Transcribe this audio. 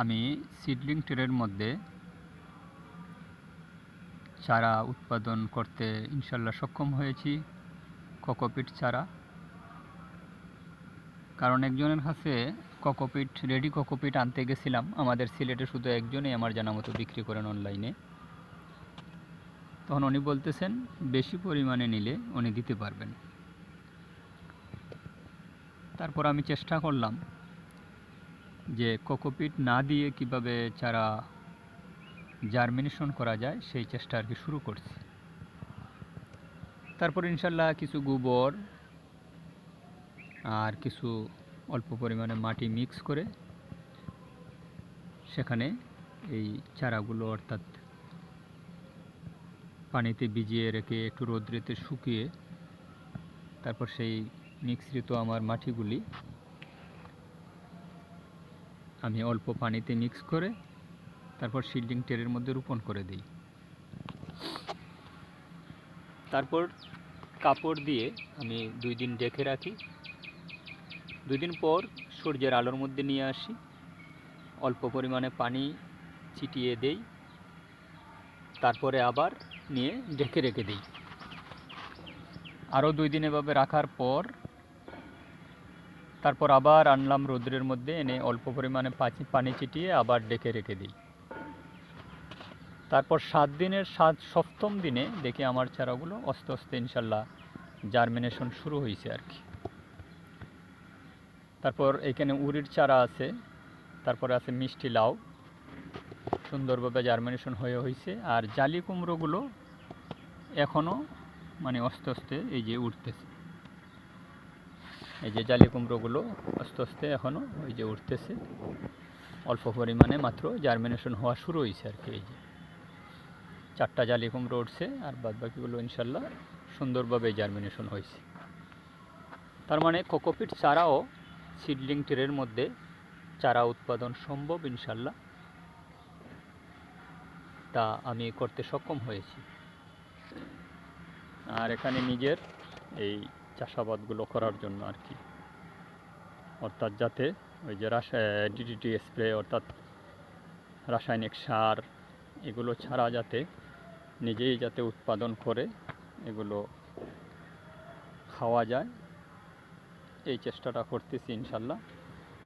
আমি সিডলিং ট্রের মধ্যে চারা উৎপাদন করতে ইনশাল্লাহ সক্ষম হয়েছি, কোকোপিট চারা। কারণ একজনের কাছে কোকোপিট, রেডি কোকোপিট আনতে গেছিলাম, আমাদের সিলেটে শুধু একজনই আমার জানা মতো বিক্রি করেন অনলাইনে। তখন উনি বলতেছেন, বেশি পরিমাণে নিলে উনি দিতে পারবেন। তারপর আমি চেষ্টা করলাম যে কোকোপিট না দিয়ে কীভাবে চারা জার্মিনেশন করা যায়, সেই চেষ্টা আর কি শুরু করছি। তারপর ইনশাল্লাহ কিছু গোবর আর কিছু অল্প পরিমাণে মাটি মিক্স করে সেখানে এই চারাগুলো অর্থাৎ পানিতে ভিজিয়ে রেখে একটু রোদ্রেতে শুকিয়ে তারপর সেই মিশ্রিত আমার মাটিগুলি আমি অল্প পানিতে মিক্স করে তারপর শিল্ডিং টেরের মধ্যে রোপণ করে দিই। তারপর কাপড় দিয়ে আমি দুই দিন ডেকে রাখি। দুই দিন পর সূর্যের আলোর মধ্যে নিয়ে আসি। অল্প পরিমাণে পানি ছিটিয়ে দেই। তারপরে আবার নিয়ে ঢেকে রেখে দিই। আরও দুই দিন এভাবে রাখার পর তারপর আবার আনলাম রৌদ্রের মধ্যে, এনে অল্প পরিমাণে পানি ছিটিয়ে আবার ডেকে রেখে দিই। তারপর সাত দিনের সাত সপ্তম দিনে দেখি আমার চারাগুলো আস্তে আস্তে ইনশাল্লাহ জার্মিনেশন শুরু হয়েছে আর কি। তারপর এখানে উড়ির চারা আছে, তারপরে আছে মিষ্টি লাউ, সুন্দরভাবে জার্মিনেশন হয়ে হয়েছে আর জালি কুমড়োগুলো এখনও মানে আস্তে আস্তে এই যে উঠতেছে। এই যে জালি কুমড়োগুলো আস্তে আস্তে এখনও ওই যে উঠতেছে, অল্প পরিমাণে মাত্র জার্মিনেশন হওয়া শুরু হয়েছে আর কি এই যে। চারটা জালি কুমড়ো উঠছে আর বাদ বাকিগুলো ইনশাল্লাহ সুন্দরভাবে জার্মিনেশন হয়েছে তার মানে কোকোপিট চারাও সিডলিং ট্রের মধ্যে চারা উৎপাদন সম্ভব ইনশাল্লাহ। তা আমি করতে সক্ষম হয়েছি। আর এখানে নিজের এই চাষাবাদগুলো করার জন্য আর কি। অর্থাৎ যাতে ওই যে ডিডিটি স্প্রে অর্থাৎ রাসায়নিক সার এগুলো ছাড়া যাতে নিজেই যাতে উৎপাদন করে এগুলো খাওয়া যায়। এই চেষ্টাটা করতেছি ইনশাল্লাহ।